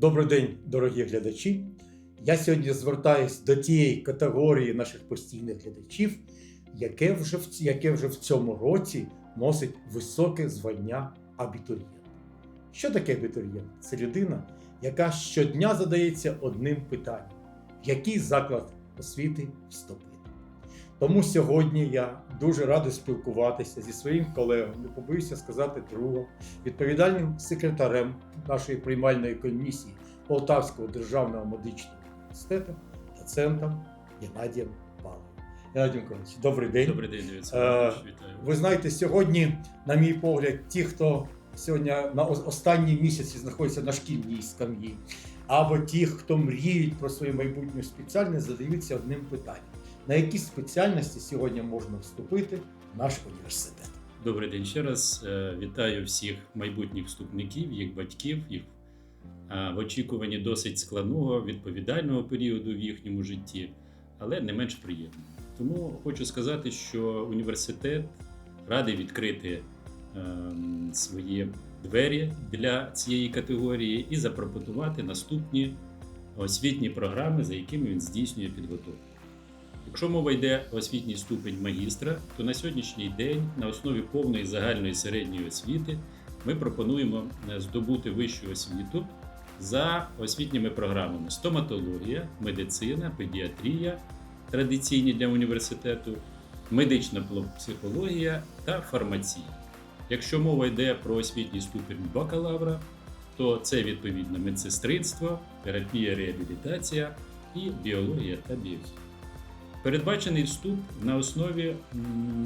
Добрий день, дорогі глядачі. Я сьогодні звертаюсь до тієї категорії наших постійних глядачів, яке вже яке вже в цьому році носить високе звання абітурієнт. Що таке абітурієнт? Це людина, яка щодня задається одним питанням: який заклад освіти вступити? Тому сьогодні я дуже радий спілкуватися зі своїм колегом, не побоюся сказати другом, відповідальним секретарем нашої приймальної комісії Полтавського державного медичного університету, доцентом Геннадієм Павловим. Геннадій Миколаївич, добрий день. Добрий день, Е, вітаю. Ви знаєте, сьогодні, на мій погляд, ті, хто сьогодні на останній місяці знаходиться на шкільній скам'ї, або ті, хто мріють про свою майбутню спеціальність, задаються одним питанням: на які спеціальності сьогодні можна вступити в наш університет? Добрий день ще раз. Е, Вітаю всіх майбутніх вступників, їх батьків, їх е, в очікуванні досить складного, відповідального періоду в їхньому житті, але не менш приємного. Тому хочу сказати, що університет радий відкрити ем, свої двері для цієї категорії і запропонувати наступні освітні програми, за якими він здійснює підготовку. Якщо мова йде освітній ступень магістра, то на сьогоднішній день на основі повної загальної середньої освіти ми пропонуємо е, здобути вищу освіту за освітніми програмами: стоматологія, медицина, педіатрія, традиційні для університету, медична психологія та фармація. Якщо мова йде про освітній ступень бакалавра, то це відповідно медсестринство, терапія, реабілітація і біологія та біохімія. Передбачений вступ на основі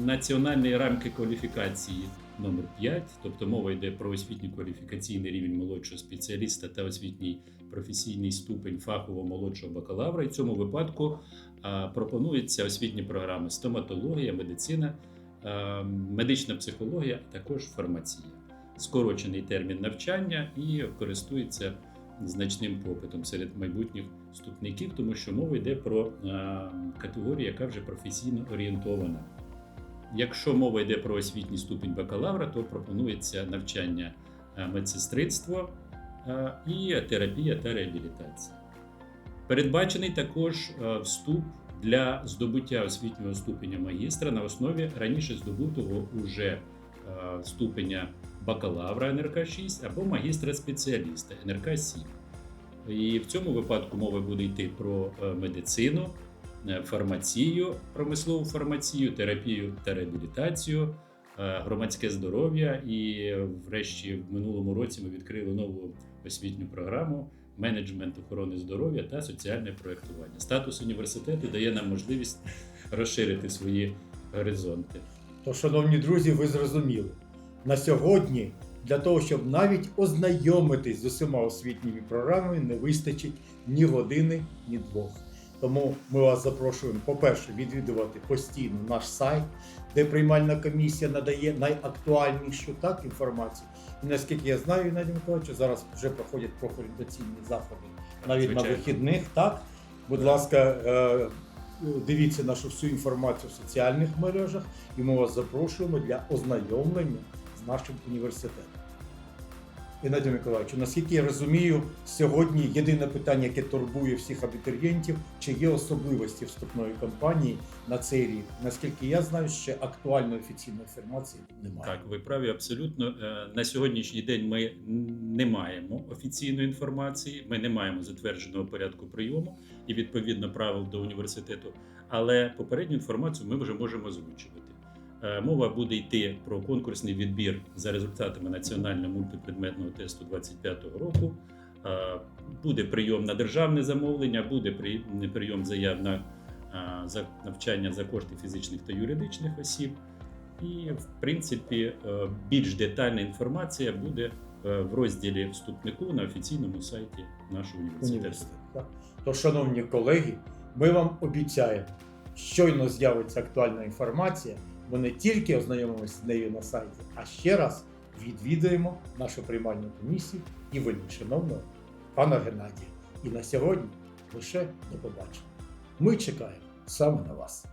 національної рамки кваліфікації номер 5 тобто мова йде про освітній кваліфікаційний рівень молодшого спеціаліста та освітній професійний ступень фахового молодшого бакалавра. І в цьому випадку пропонуються освітні програми стоматологія, медицина, медична психологія, а також фармація. Скорочений термін навчання і користується значним попитом серед майбутніх вступників, тому що мова йде про е, категорію, яка вже професійно орієнтована. Якщо мова йде про освітній ступінь бакалавра, то пропонується навчання е, е, і терапія та реабілітація. Передбачений також вступ для здобуття освітнього ступеня магістра на основі раніше здобутого уже ступеня бакалавра НРК 6 або магістра-спеціаліста НРК 7. І в цьому випадку мова буде йти про е, медицину, е, фармацію, промислову фармацію, терапію та реабілітацію, е, громадське здоров'я. І, врешті, в минулому році ми відкрили нову освітню програму менеджмент охорони здоров'я та соціальне проєктування. Статус університету дає нам можливість розширити свої горизонти. То, шановні друзі, ви зрозуміли, на сьогодні для того, щоб навіть ознайомитись з усіма освітніми програмами, не вистачить ні години, ні двох. Тому ми вас запрошуємо, по-перше, відвідувати постійно наш сайт, де приймальна комісія надає найактуальнішу так, інформацію. І наскільки я знаю, Геннадій Миколаївич, зараз вже проходять профорієнтаційні заходи навіть на вихідних. Так, будь ласка, е, дивіться нашу всю інформацію в соціальних мережах, і ми вас запрошуємо для ознайомлення з нашим університетом. Геннадій Миколаївич, наскільки я розумію, сьогодні єдине питання, яке турбує всіх абітурієнтів, чи є особливості вступної кампанії на цей рік. Наскільки я знаю, ще актуальної офіційної інформації немає. Так, ви праві абсолютно. Е, На сьогоднішній день ми не маємо офіційної інформації, ми не маємо затвердженого порядку прийому і відповідно правил до університету. Але попередню інформацію ми вже можемо озвучувати. Е, Мова буде йти про конкурсний відбір за результатами національного мультипредметного тесту 2025 року. Е, Буде прийом на державне замовлення, буде прийом заяв на е, навчання за кошти фізичних та юридичних осіб. І, в принципі, більш детальна інформація буде в розділі вступнику на офіційному сайті нашого університету. То, шановні колеги, ми вам обіцяємо, щойно з'явиться актуальна інформація, ми не тільки ознайомимося з нею на сайті, а ще раз відвідаємо нашу приймальну комісію і вельми шановного пана Геннадія. І на сьогодні лише до побачення. Ми чекаємо саме на вас.